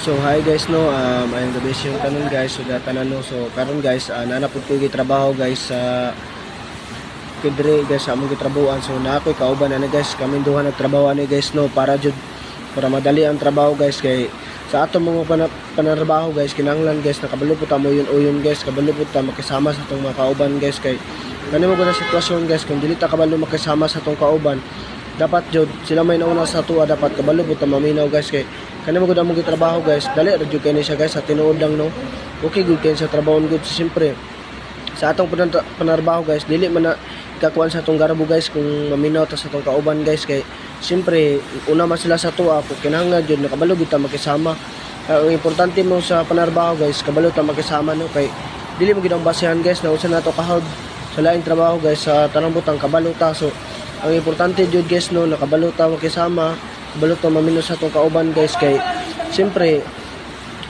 So hi guys no, um, ayong gabi yung tanon guys, so tanan no. So karon guys, uh, nanapod ko trabaho guys sa kidre guys sa among gitrabuhan. So na ako'y kauban na guys, kami duha nagtrabaho ani guys no para jud para madali ang trabaho guys kay sa ato mga pana, panarbaho guys kinanglan guys nakabalo po ta mo yun uyon guys kabalo po ta makisama sa tong mga kauban guys kay kanimo ko na sitwasyon guys kung dili ta kabalo makisama sa tong kauban dapat jud sila may nauna sa tuwa dapat kabalo po ta maminaw guys kay kanimo ko na mo gitrabaho guys. Dali ra jud kay ni siya guys sa tinuod lang no? Okay good kay sa trabaho so, siyempre. Sa atong panarbaho guys dili man na kakuan sa atong garbo guys kung maminaw ta sa atong kauban guys kay siyempre una man sila sa tuwa kung kinahanglan jud nakabalo gid ta makisama. Ah, ang importante mo sa panarbaho guys kabalo ta makisama no? Kay dili mo gid ang guys na unsa nato kahod sa laing trabaho guys sa tanang butang kabalo ta. So ang importante jud guys no? Nakabalo ta makisama kabalo ta maminaw sa atong kauban guys kay siyempre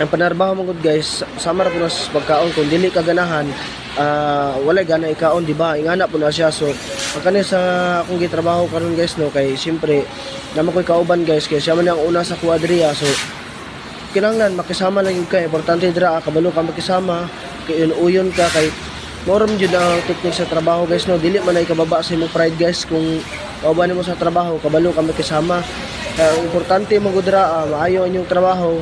ang panarbaho mo guys sama ra ko na sa pagkaon. Kung dili ka ganahan ah wala gana ikaon di ba? Ingana po na siya. So ang kani sa akong gitrabaho karon guys no kay siyempre naman ko'y kauban guys kay siya man ang una sa kuadriya. So kinanglan makisama lang yung ka. Importante dira kabalo ka makisama kay uyon ka kay moram jud ang teknik sa trabaho guys no. Dili man ay kababa sa imong pride guys kung kauban mo sa trabaho kabalo ka makisama kaya importante mo gud dira ah, maayo ang inyong trabaho